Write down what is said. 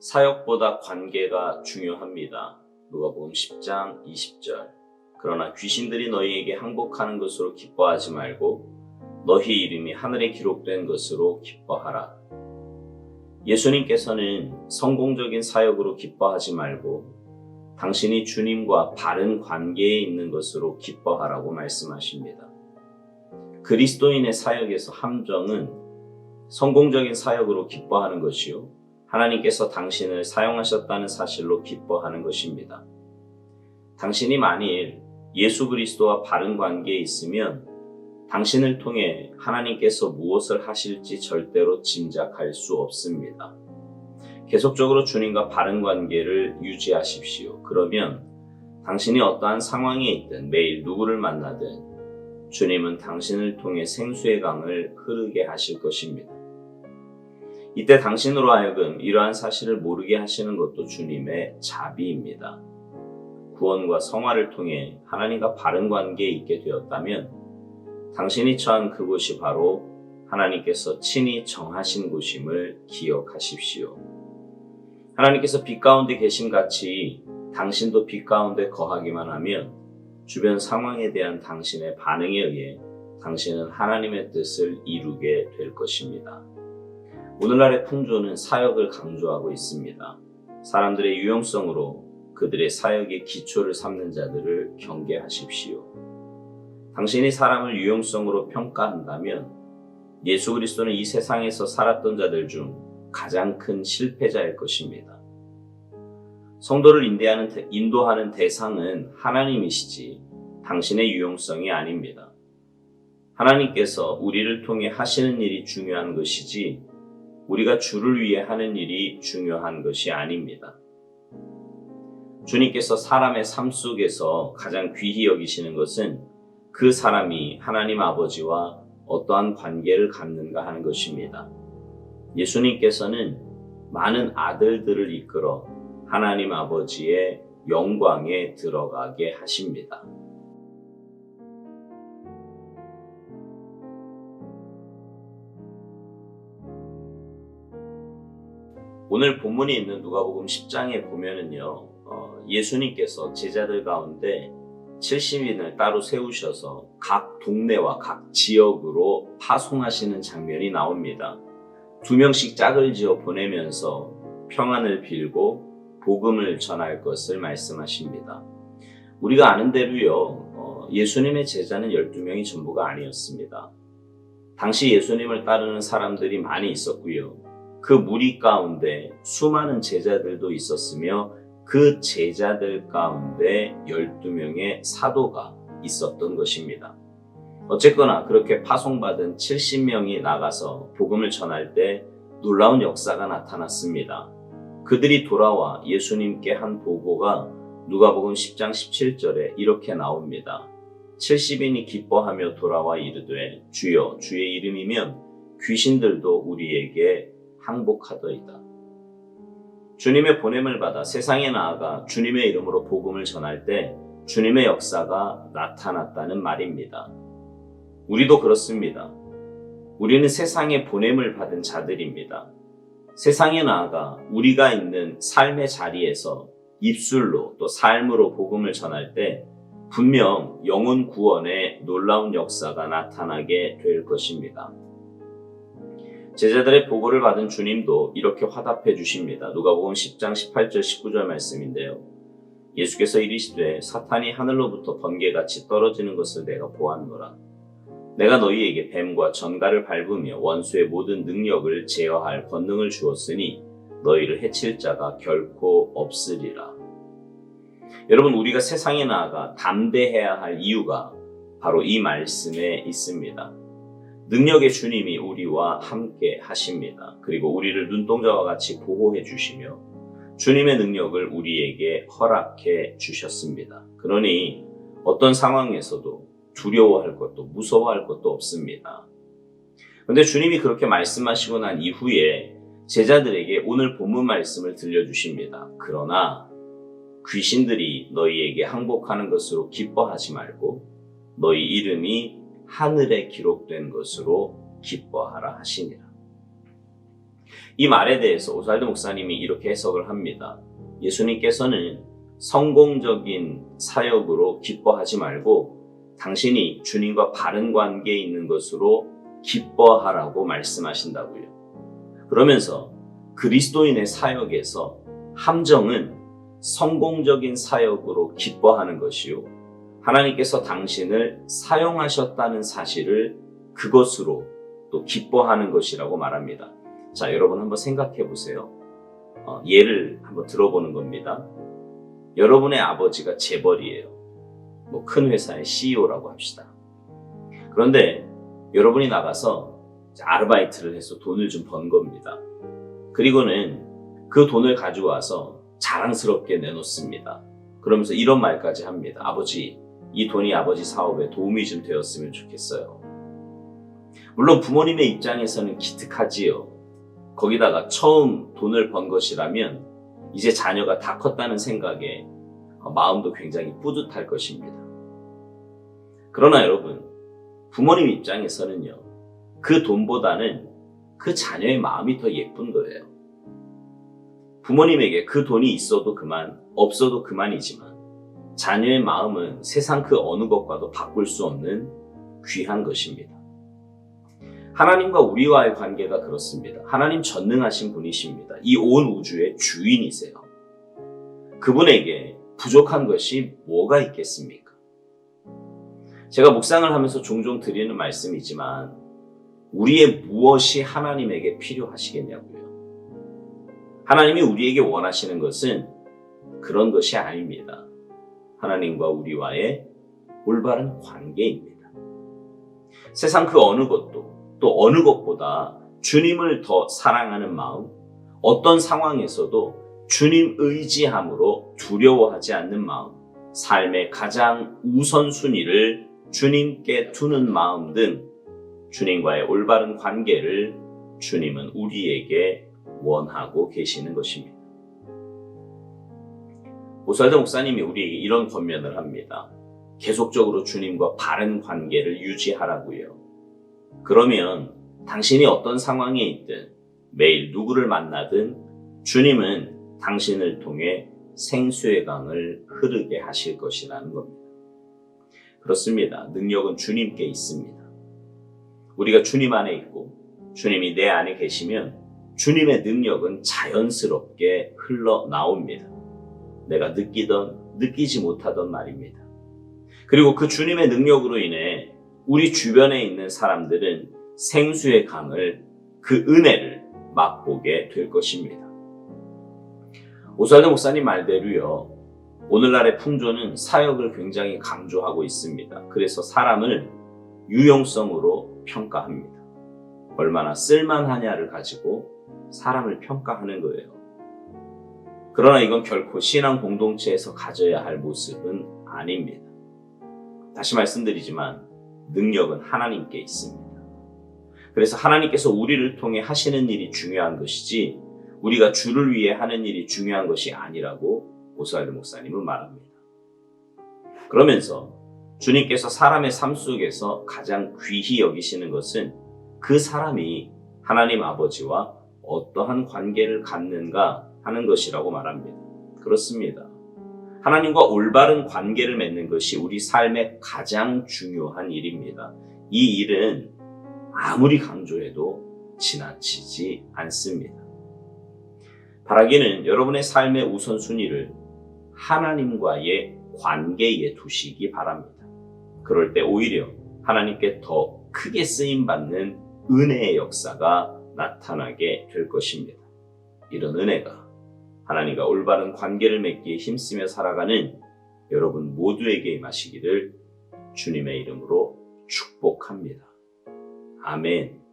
사역보다 관계가 중요합니다. 누가복음 10장 20절. 그러나 귀신들이 너희에게 항복하는 것으로 기뻐하지 말고 너희 이름이 하늘에 기록된 것으로 기뻐하라. 예수님께서는 성공적인 사역으로 기뻐하지 말고 당신이 주님과 바른 관계에 있는 것으로 기뻐하라고 말씀하십니다. 그리스도인의 사역에서 함정은 성공적인 사역으로 기뻐하는 것이요. 하나님께서 당신을 사용하셨다는 사실로 기뻐하는 것입니다. 당신이 만일 예수 그리스도와 바른 관계에 있으면 당신을 통해 하나님께서 무엇을 하실지 절대로 짐작할 수 없습니다. 계속적으로 주님과 바른 관계를 유지하십시오. 그러면 당신이 어떠한 상황에 있든 매일 누구를 만나든 주님은 당신을 통해 생수의 강을 흐르게 하실 것입니다. 이때 당신으로 하여금 이러한 사실을 모르게 하시는 것도 주님의 자비입니다. 구원과 성화를 통해 하나님과 바른 관계에 있게 되었다면 당신이 처한 그곳이 바로 하나님께서 친히 정하신 곳임을 기억하십시오. 하나님께서 빛 가운데 계신 같이 당신도 빛 가운데 거하기만 하면 주변 상황에 대한 당신의 반응에 의해 당신은 하나님의 뜻을 이루게 될 것입니다. 오늘날의 풍조는 사역을 강조하고 있습니다. 사람들의 유용성으로 그들의 사역의 기초를 삼는 자들을 경계하십시오. 당신이 사람을 유용성으로 평가한다면 예수 그리스도는 이 세상에서 살았던 자들 중 가장 큰 실패자일 것입니다. 성도를 인도하는, 인도하는 대상은 하나님이시지 당신의 유용성이 아닙니다. 하나님께서 우리를 통해 하시는 일이 중요한 것이지 우리가 주를 위해 하는 일이 중요한 것이 아닙니다. 주님께서 사람의 삶 속에서 가장 귀히 여기시는 것은 그 사람이 하나님 아버지와 어떠한 관계를 갖는가 하는 것입니다. 예수님께서는 많은 아들들을 이끌어 하나님 아버지의 영광에 들어가게 하십니다. 오늘 본문이 있는 누가복음 10장에 보면은요, 어, 예수님께서 제자들 가운데 70인을 따로 세우셔서 각 동네와 각 지역으로 파송하시는 장면이 나옵니다. 두 명씩 짝을 지어 보내면서 평안을 빌고 복음을 전할 것을 말씀하십니다. 우리가 아는 대로요, 어, 예수님의 제자는 12명이 전부가 아니었습니다. 당시 예수님을 따르는 사람들이 많이 있었고요. 그 무리 가운데 수많은 제자들도 있었으며 그 제자들 가운데 12명의 사도가 있었던 것입니다. 어쨌거나 그렇게 파송받은 70명이 나가서 복음을 전할 때 놀라운 역사가 나타났습니다. 그들이 돌아와 예수님께 한 보고가 누가복음 10장 17절에 이렇게 나옵니다. 70인이 기뻐하며 돌아와 이르되 주여 주의 이름이면 귀신들도 우리에게 항복하더이다. 주님의 보냄을 받아 세상에 나아가 주님의 이름으로 복음을 전할 때 주님의 역사가 나타났다는 말입니다. 우리도 그렇습니다. 우리는 세상에 보냄을 받은 자들입니다. 세상에 나아가 우리가 있는 삶의 자리에서 입술로 또 삶으로 복음을 전할 때 분명 영혼 구원의 놀라운 역사가 나타나게 될 것입니다. 제자들의 보고를 받은 주님도 이렇게 화답해 주십니다. 누가복음 10장 18절 19절 말씀인데요. 예수께서 이르시되 사탄이 하늘로부터 번개같이 떨어지는 것을 내가 보았노라. 내가 너희에게 뱀과 전갈을 밟으며 원수의 모든 능력을 제어할 권능을 주었으니 너희를 해칠 자가 결코 없으리라. 여러분 우리가 세상에 나아가 담대해야 할 이유가 바로 이 말씀에 있습니다. 능력의 주님이 우리와 함께 하십니다. 그리고 우리를 눈동자와 같이 보호해 주시며 주님의 능력을 우리에게 허락해 주셨습니다. 그러니 어떤 상황에서도 두려워할 것도 무서워할 것도 없습니다. 그런데 주님이 그렇게 말씀하시고 난 이후에 제자들에게 오늘 본문 말씀을 들려주십니다. 그러나 귀신들이 너희에게 항복하는 것으로 기뻐하지 말고 너희 이름이 하늘에 기록된 것으로 기뻐하라 하시니라. 이 말에 대해서 오살드 목사님이 이렇게 해석을 합니다. 예수님께서는 성공적인 사역으로 기뻐하지 말고 당신이 주님과 바른 관계에 있는 것으로 기뻐하라고 말씀하신다고요. 그러면서 그리스도인의 사역에서 함정은 성공적인 사역으로 기뻐하는 것이요. 하나님께서 당신을 사용하셨다는 사실을 그것으로 또 기뻐하는 것이라고 말합니다. 자, 여러분 한번 생각해 보세요. 어, 예를 한번 들어보는 겁니다. 여러분의 아버지가 재벌이에요. 뭐 큰 회사의 CEO라고 합시다. 그런데 여러분이 나가서 아르바이트를 해서 돈을 좀 번 겁니다. 그리고는 그 돈을 가지고 와서 자랑스럽게 내놓습니다. 그러면서 이런 말까지 합니다. 아버지, 이 돈이 아버지 사업에 도움이 좀 되었으면 좋겠어요. 물론 부모님의 입장에서는 기특하지요. 거기다가 처음 돈을 번 것이라면 이제 자녀가 다 컸다는 생각에 마음도 굉장히 뿌듯할 것입니다. 그러나 여러분, 부모님 입장에서는요, 그 돈보다는 그 자녀의 마음이 더 예쁜 거예요. 부모님에게 그 돈이 있어도 그만, 없어도 그만이지만, 자녀의 마음은 세상 그 어느 것과도 바꿀 수 없는 귀한 것입니다. 하나님과 우리와의 관계가 그렇습니다. 하나님 전능하신 분이십니다. 이 온 우주의 주인이세요. 그분에게 부족한 것이 뭐가 있겠습니까? 제가 묵상을 하면서 종종 드리는 말씀이지만 우리의 무엇이 하나님에게 필요하시겠냐고요. 하나님이 우리에게 원하시는 것은 그런 것이 아닙니다. 하나님과 우리와의 올바른 관계입니다. 세상 그 어느 것도 또 어느 것보다 주님을 더 사랑하는 마음, 어떤 상황에서도 주님 의지함으로 두려워하지 않는 마음, 삶의 가장 우선순위를 주님께 두는 마음 등 주님과의 올바른 관계를 주님은 우리에게 원하고 계시는 것입니다. 오살드 목사님이 우리에게 이런 권면을 합니다. 계속적으로 주님과 바른 관계를 유지하라고요. 그러면 당신이 어떤 상황에 있든 매일 누구를 만나든 주님은 당신을 통해 생수의 강을 흐르게 하실 것이라는 겁니다. 그렇습니다. 능력은 주님께 있습니다. 우리가 주님 안에 있고 주님이 내 안에 계시면 주님의 능력은 자연스럽게 흘러나옵니다. 내가 느끼던 느끼지 못하던 말입니다. 그리고 그 주님의 능력으로 인해 우리 주변에 있는 사람들은 생수의 강을 그 은혜를 맛보게 될 것입니다. 오살드 목사님 말대로요. 오늘날의 풍조는 사역을 굉장히 강조하고 있습니다. 그래서 사람을 유용성으로 평가합니다. 얼마나 쓸만하냐를 가지고 사람을 평가하는 거예요. 그러나 이건 결코 신앙 공동체에서 가져야 할 모습은 아닙니다. 다시 말씀드리지만 능력은 하나님께 있습니다. 그래서 하나님께서 우리를 통해 하시는 일이 중요한 것이지 우리가 주를 위해 하는 일이 중요한 것이 아니라고 오스왈드 목사님은 말합니다. 그러면서 주님께서 사람의 삶 속에서 가장 귀히 여기시는 것은 그 사람이 하나님 아버지와 어떠한 관계를 갖는가 하는 것이라고 말합니다. 그렇습니다. 하나님과 올바른 관계를 맺는 것이 우리 삶의 가장 중요한 일입니다. 이 일은 아무리 강조해도 지나치지 않습니다. 바라기는 여러분의 삶의 우선순위를 하나님과의 관계에 두시기 바랍니다. 그럴 때 오히려 하나님께 더 크게 쓰임받는 은혜의 역사가 나타나게 될 것입니다. 이런 은혜가 하나님과 올바른 관계를 맺기에 힘쓰며 살아가는 여러분 모두에게 임하시기를 주님의 이름으로 축복합니다. 아멘.